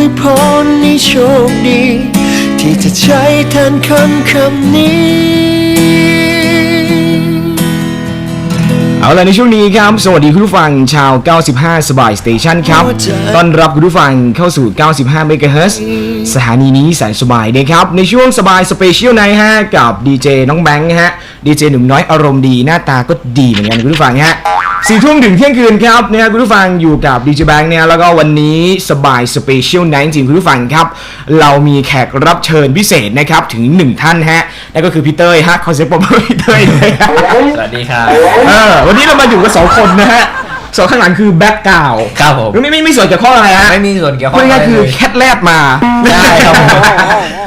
วยพรให้โชคดี ที่จะใช้แทนคำคำนี้ เอาล่ะในช่วงนี้ครับ สวัสดีคุณผู้ฟังชาว 95 สบายสเตชันครับ ต้อนรับคุณผู้ฟังเข้าสู่ 95 เมกะเฮิร์สถานีนี้แสนสบายนะครับ ในช่วงสบายสเปเชียลไนท์ฮะกับดีเจน้องแบงค์ฮะ ดีเจหนุ่มน้อยอารมณ์ดีหน้าตาก็ดีเหมือนกันคุณผู้ฟังฮะ สี่ทุ่มถึงเที่ยงคืนครับนะฮะคุณผู้ฟังอยู่กับดีเจแบงค์เนี่ยแล้วก็วันนี้สบายสเปเชียลไนท์จริงๆคุณผู้ฟังครับ เรามีแขกรับเชิญพิเศษนะครับถึงหนึ่งท่านฮะนั่นก็คือพี่เต้ยฮะขอเสียงปรบมือให้พี่เต้ยเลยครับสวัสดีครับ เออวันนี้เรามาอยู่กับสองคนนะฮะ สองข้างหลังคือแบ็กกราวครับผมไม่ไม่ไม่ส่วนเกี่ยวข้องอะไรฮะไม่มีส่วนเกี่ยวข้พูอดงง่ายๆคือเลยแคทแลดมาใช่ครับผม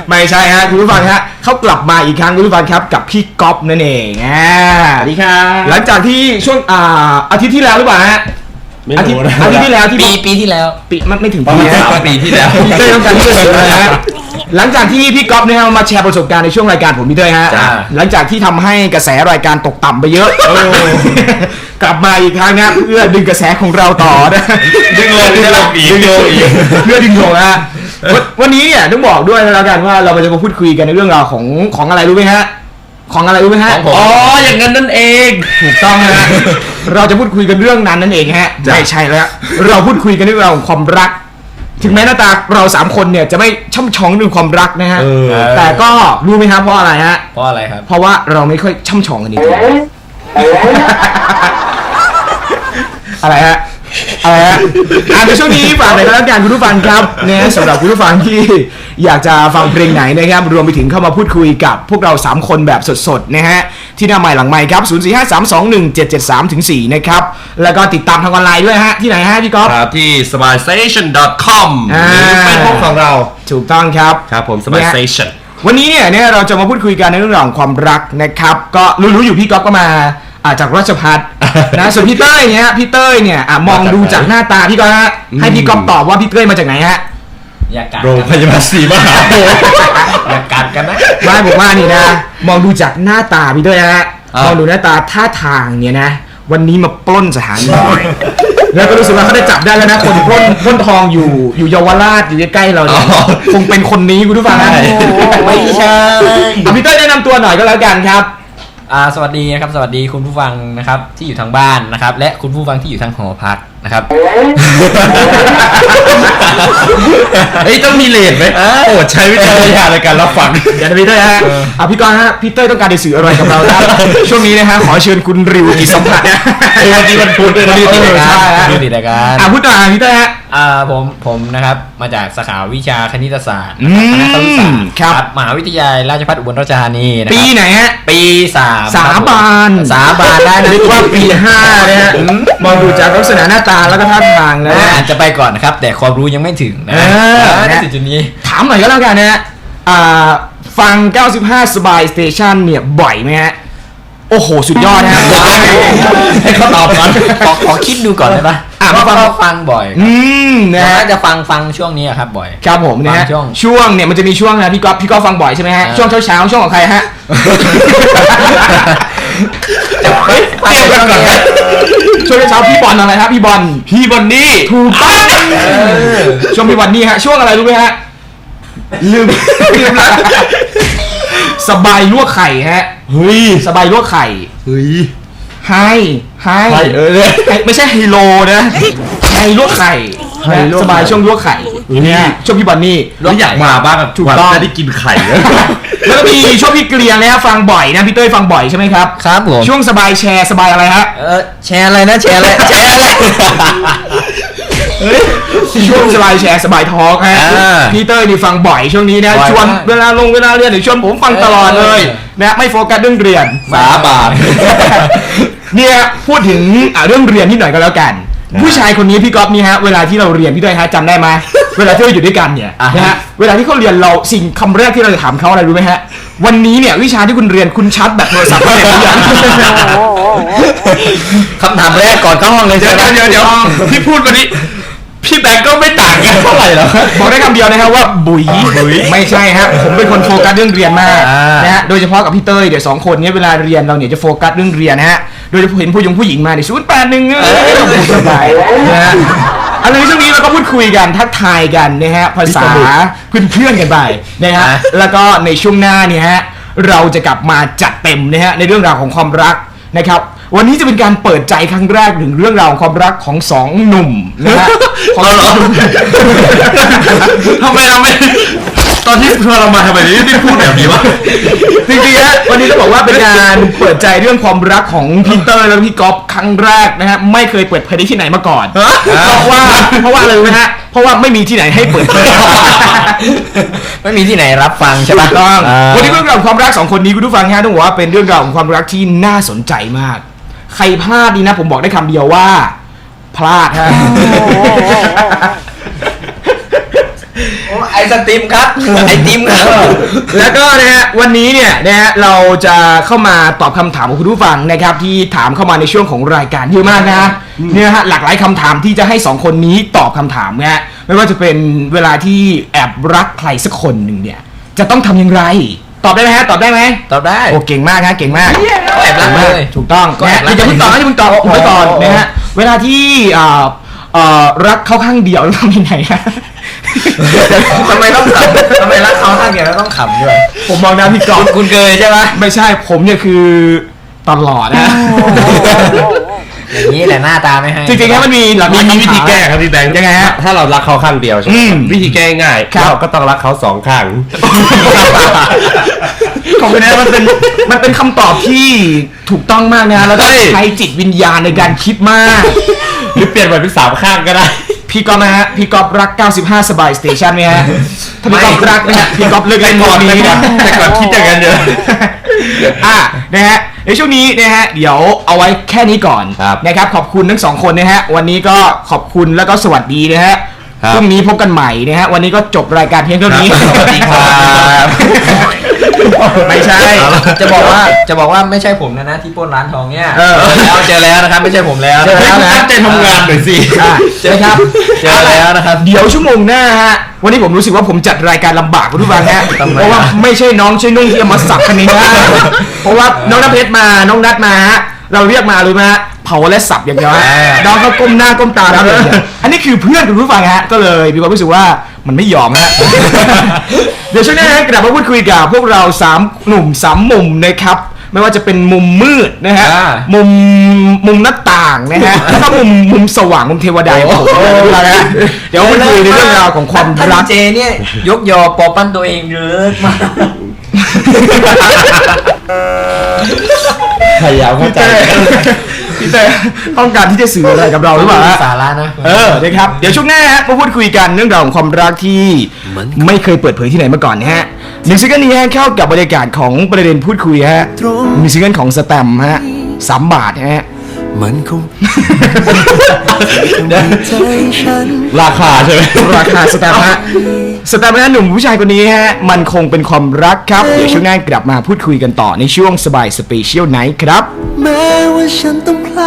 ไม่ใช่ฮะคุณผู้ฟังฮะเขากลับมาอีกครั้งคุณผู้ฟังครับกับพี่ก๊อฟนั่นเองอ่าสวัสดีครับหลังจากที่ช่วงอ่าอาทิตย์ที่แล้วหรือเปล่าฮะอาทิตย์อาทิตย์ที่แล้วที่ปีปีที่แล้วปีไม่ไม่ถึงประปีมาณฮะสามปีที่แล้วพี่เต้ยต้องการที่จะสื่ออะไรฮะ หลังจากที่พี่ก๊อฟเนี่ยมาแชร์ประสบการณ์ในช่วงรายการผมพี่เต้ยฮะ จ้า หลังจากที่ทำให้กระแสรายการตกต่ำไปเยอะ กลับมาอีกครั้งนะเพื่อดึงกระแสของเราต่อนะ ดึงลงดึงลงอีกดึงลงอีก เพื่อดึงลงนะฮะวันวันนี้เนี่ยต้องบอกด้วยนะแล้วกันว่าเราจะมาพูดคุยกันในเรื่องราวของของอะไรรู้ไหมฮะ ของอะไรรู้ไหมฮะของผม อ๋ออย่างนั้นนั่นเอง ถูกต้องนะฮะ เราจะพูดคุยกันเรื่องนั้นนั่นเองฮะไม่ใช่แล้ว เราพูดคุยกันเรื่องราวของความรัก ถึงแม้หน้าตาเราสามคนเนี่ยจะไม่ช่ำชองเรื่องความรักนะฮะ เออ แต่ก็รู้ไหมครับเพราะอะไรฮะ เพราะอะไรครับ เพราะว่าเราไม่ค่อยช่ำชองกันจริงๆอะไรฮะ อะไรฮะอ่าในช่วงนี้ฝากหน่อยก็แล้วกันคุณผู้ฟังครับเนี่ยสำหรับคุณผู้ฟังที่อยากจะฟังเพลงไหนนะครับ รวมไปถึงเข้ามาพูดคุยกับพวกเรา 3 คนแบบสดๆนะฮะ ที่หน้าใหม่หลังใหม่ครับ 0 4 5 3 2 1 7 7 3ถึง4นะครับ แล้วก็ติดตามทางออนไลน์ด้วยฮะ ที่ไหนฮะพี่ก๊อฟ ครับที่ smartstation.com อ่าหรือเฟซบุ๊กของเรา ถูกต้องครับ ครับผมเนี่ย smart station วันนี้เนี่ยเนี่ยเราจะมาพูดคุยกันในเรื่องราวของความรักนะครับ ก็รู้ๆอยู่พี่ก๊อฟก็มา อ่าจากราชพัฒนะส่วนพี่เต้ยเนี่ยพี่เต้ยเนี่ยอะมองดูจากหน้าตาพี่ก๊อฟฮะให้พี่ก๊อฟตอบว่าพี่เต้ยมาจากไหนฮะอย่ากัดโรงพยาบาลศรีมหาโพธิ์อย่ากัดกันนะไม่ผมว่านี่นะ มองดูจากหน้าตาพี่เต้ยฮะอ่ามองดูหน้าตาท่าทางเนี่ยนะ วันนี้มาปล้นสถานีแล้วก็รู้สึกว่าเขาได้จับได้แล้วนะ คนปล้นปล้นทองอยู่อยู่เยาวราชอยู่ใกล้ๆเราเนี่ยคงเป็นคนนี้คุณผู้ฟังนะไม่ใช่อะพี่เต้ยแนะนำตัวหน่อยก็แล้วกันครับอ่า สวัสดีนะครับ สวัสดีคุณผู้ฟังนะครับที่อยู่ทางบ้านนะครับ และคุณผู้ฟังที่อยู่ทางหอพัก นะครับ เฮ้ยต้องมีเลทไหมโอ้ใช้วิจารณญาณในการรับฟัง เดี๋ยวนะพี่เต้ยฮะอะพี่กรณ์ฮะพี่เต้ยต้องการจะสื่ออะไรกับเราครับ ช่วงนี้นะฮะขอเชิญคุณริวจิตสัมผัสนะเออวันนี้วันพุธด้วยนะวันนี้ดีวันรายพุธการใช่ฮะ ดีรายการอะพูดหน่อยพี่เต้ยฮะ อ่าผมผมนะครับมาจากสาขาวิชาคณิตศาสตร์อืมคณะครุศาสตร์ครับ มหาวิทยาลัยราชภัฏอุบลราชธานีนะคปีรับไหนฮะ ปีสามสาบาน สาบานได้นะนึกว่าปีห้านะฮะ มองดูจากลักษณะหน้าตาแล้วก็ท่าทางแล้วอ่านะอาจจะไปก่อนนะครับ แต่ความรู้ยังไม่ถึงนะเอออ่าในจุดนี้ ถามหน่อยก็แล้วกันนะฮะอ่าฟัง 95 สบายสเตชันเนี่ย บ่อยไหมฮะ โอ้โห สุดยอดนะฮะให้เขาตอบก่อนขอขอคิดดูก่อนได้ปะอะเพราะฟังเขาฟังบ่อย อืมนะนะฮะจะฟังฟังช่วงนี้อะครับบ่อย ครับผมนะฮะฟังช่วงช่วงเนี่ยมันจะมีช่วงนะพี่ก๊อฟพี่ก๊อฟฟังบ่อยใช่ไหมฮะเออช่วงเช้าๆช่วงของใครฮะเฮ้ยฟังช่วงนี้ ช่วงเช้าๆพี่บอลอะไรครับพี่บอลพี่บอนนี่ถูกต้องช่วงพี่บอลนี่ฮะช่วงอะไรรู้ไหมฮะลืมลืมละสบายลวกไข่ฮะเฮ้ยสบายลวกไข่เฮ้ยไฮไฮไฮเออเนี่ยไฮไม่ใช่ไฮโลนะไฮลวกไข่ไฮลวกไข่ สบายช่วงลวกไข่ เนี่ยช่วงพี่บอลนี่แล้วอยากมาบ้างอะถูกต้องจะได้กินไข่อะแล้วก็มีช่วงพี่เกลียงนะฮะฟังบ่อยนะพี่เต้ยฟังบ่อยใช่ไหมครับครับผมช่วงสบายแชร์สบายอะไรฮะเออแชร์อะไรนะแชร์อะไรแชร์อะไรช่วงสบายแชร์สบายทอล์กฮะอ่าพี่เต้ยนี่ฟังบ่อยช่วงนี้นะบ่อยชวนมากเวลาลงเวลาเรียนหรือชวนผมฟังตลอดเลยเออนะไม่โฟกัสเรื่องเรียนสาบานเนี่ยพูดถึงอะเรื่องเรียนนิดหน่อยก็แล้วกันนะผู้ชายคนนี้พี่ก๊อฟนี่ฮะเวลาที่เราเรียนพี่เต้ยฮะจำได้ไหม เวลาที่เราอยู่ด้วยกันเนี่ยอ่าฮะ นะฮะเวลาที่เขาเรียนเราสิ่งคำแรกที่เราจะถามเขาอะไรรู้ไหมฮะ วันนี้เนี่ยวิชาที่คุณเรียนคุณชัดแบบโทรศัพท์เสร็จหรือยังคำถามแรกก่อนเข้าห้องเลยเดี๋ใช่ยวไหม เดี๋ยวเดี๋ยวพี่พูดวันนี้ พี่แบงก์ก็ไม่ต่างกันเท่าไหร่หรอก บอกได้คำเดียวนะครับว่าบุ๋ยไม่ใช่ฮะผมเป็นคนโฟกัสเรื่องเรียนมากอ่าน นะฮะโดยเฉพาะกับพี่เต้ยเดี๋ยวสองคนเนี้เวลาเรียนเราเนี่ยจะโฟกัสเรื่องเรียนนะฮะโดยเฉพาะเห็นผู้หญิงผู้หญิงมาในศูนย์แปดหนึ่งเออสบายนะฮะอะไรช่วงนี้เราแล้วก็ พูดคุยกันทักทายกันนะฮะภาษาเพื่อนๆกันไปนะฮะอะแล้วก็ในช่วงหน้าเนี่ยฮะเราจะกลับมาจัดเต็มนะฮะในเรื่องราวของความรักนะครับวันนี้จะเป็นการเปิดใจครั้งแรกถึงเรื่องราวของความรักของสองหนุ่มนะฮะของสองทำไมเราไม่ ตอนที่ชวนเรามาทำไมนี่ไม่พูดแบบนี้วะ จริงๆฮะวันนี้ต้องบอกว่าเป็นการเปิดใจเรื่องความรักของพีเตอร์และพี่ก๊อฟครั้งแรกนะฮะไม่เคยเปิดเผยที่ไหนมาก่อนเพราะว่าเพราะว่าอะไรรู้ไหมฮะเพราะว่าไม่มีที่ไหนให้เปิดเผย ไม่มีที่ไหนรับฟังใช่ปะถูกต้องาวันนี้เรื่องราวของความรักสองคนนี้คุณผู้ฟังฮะต้องบอกว่าเป็นเรื่องราวของความรักที่น่าสนใจมาก ใครพลาดนี่นะ ผมบอกได้คำเดียวว่า พลาดฮะไอ สติมครับไอติมครับแล้วก็นะฮะวันนี้เนี่ยนะฮะเราจะเข้ามาตอบคำถามของคุณผู้ฟังนะครับที่ถามเข้ามาในช่วงของรายการเยอะมากนะเนี่ยฮะหลากหลายคำถามที่จะให้สองคนนี้ตอบคำถามนะฮะไม่ว่าจะเป็นเวลาที่แอบรักใครสักคนหนึ่งเนี่ยจะต้องทำอย่างไร ตอบได้ไหมฮะตอบได้ไหมตอบได้โอ้เก่งมากฮะเก่งมาก ก็แอบรักเลย ถูกต้องก็แอบรันะกอย่าเพิ่งตอบนะอย่าเพิ่งตอบผมไปก่อนโอ้โหนะฮะเวลาที่อ่า เอ่อรักเขาข้างเดียวแล้วทำยังไงฮะ ทำไมต้องขำทำไมรักเขาข้างเดียวแล้วต้องขำด้วย ผมมองหน้าพี่กอล์ฟคุณเคยใช่ปะไม่ใช่ผมเนี่ยคือตลอดนะ อย่างนี้แหละหน้าตาไม่ให้จริงๆแล้วมันมีหลักมีคำมีวิธีถาแก้ครับพี่แบงค์ยังไงฮะถ้าเรารักเขาข้างเดียวใช่ไหมอืมวิธีแก้ง่ายครับ เราก็ต้องรักเขาสองข้าง ของคุณนะมันเป็นมันเป็นคำตอบที่ถูกต้องมากนะแล้วก็เฮ้ย ใช้จิตวิญญาณในการคิดมาก หรือเปลี่ยนไปเป็นสามข้างก็ได้ พี่ก๊อฟนะฮะ พี่ก๊อฟรัก 95 สบายสเตชันไหมฮะถ้าพี่ก๊อฟรักนะฮะพี่ก๊อฟเลิกเล่นแต่ก่อนนี้นะแต่ก่อนคิดอย่างนั้นเยอะอะนะฮะในช่วงนี้นะฮะเดี๋ยวเอาไว้แค่นี้ก่อนครับนะครับขอบคุณทั้งสองคนนะฮะวันนี้ก็ขอบคุณแล้วก็สวัสดีนะฮะครับพรุ่งนี้พบกันใหม่นะฮะวันนี้ก็จบรายการเพียงเท่านี้ครับสวัสดีครับไม่ใช่ จะบอกว่าจะบอกว่าไม่ใช่ผมนะนะที่ปล้นร้านทองเนี่ยเออ แล้วเจอแล้วนะครับ ไม่ใช่ผมแล้วเจอแล้วนะ ตั้งใจทำงานหน่อยสิ อะนะครับเจอแล้วนะครับ เดี๋ยวชั่วโมงหน้าฮะ วันนี้ผมรู้สึกว่าผมจัดรายการลำบากคุณผู้ฟังฮะ ทำไมอะ เพราะว่าไม่ใช่น้องใช่นุ่งที่เอามาสับคันนี้นะเพราะว่าน้องน้ำเพชรมา น้องนัดมาฮะ เราเรียกมาเลยมาฮะเผาและสับอย่างเดียวฮะน้องก็ก้มหน้าก้มตาแล้วเลยอันนี้คือเพื่อนคุณผู้ฟังฮะ ก็เลยมีความรู้สึกว่า มันไม่ยอมฮะ เดี๋ยวช่วงหน้าฮะกลับมาพูดคุยกับพวกเราสามหนุ่มสามมุมนะครับ ไม่ว่าจะเป็นมุมมืดนะฮะ อ่ามุมมุมหน้าต่างนะฮะ แล้วก็มุมมุมสว่างมุมเทวดาของผมนะฮะเดี๋ยวมาคุยในเรื่องราวของความท่านรัก เจเนี่ยยกยอปอปั้นตัวเองเยอะมากพยายามเข้าใจ พี่เต้ต้องการที่จะสื่ออะไรกับเราหรือเปล่าฮะ สาระนะ เออนะครับ เดี๋ยวช่วงหน้าฮะมาพูดคุยกันเรื่องราวของความรักที่ไม่เคยเปิดเผยที่ไหนมาก่อนนะฮะหนึ่งซิงเกิลนี้ฮะเข้ากับบรรยากาศของประเด็นพูดคุยฮะมีซิงเกิลของสแตมป์ฮะสามบาทฮะ มันคงใจฉัน ราคาใช่ไหมราคาสแตมป์ฮะสแตมป์นะหนุ่มผู้ชายคนนี้ฮะ มันคงเป็นความรักครับ เดี๋ยวช่วงหน้ากลับมาพูดคุยกันต่อในช่วงสบายสเปเชียลไนท์ครับ แม้ว่าฉันต้อง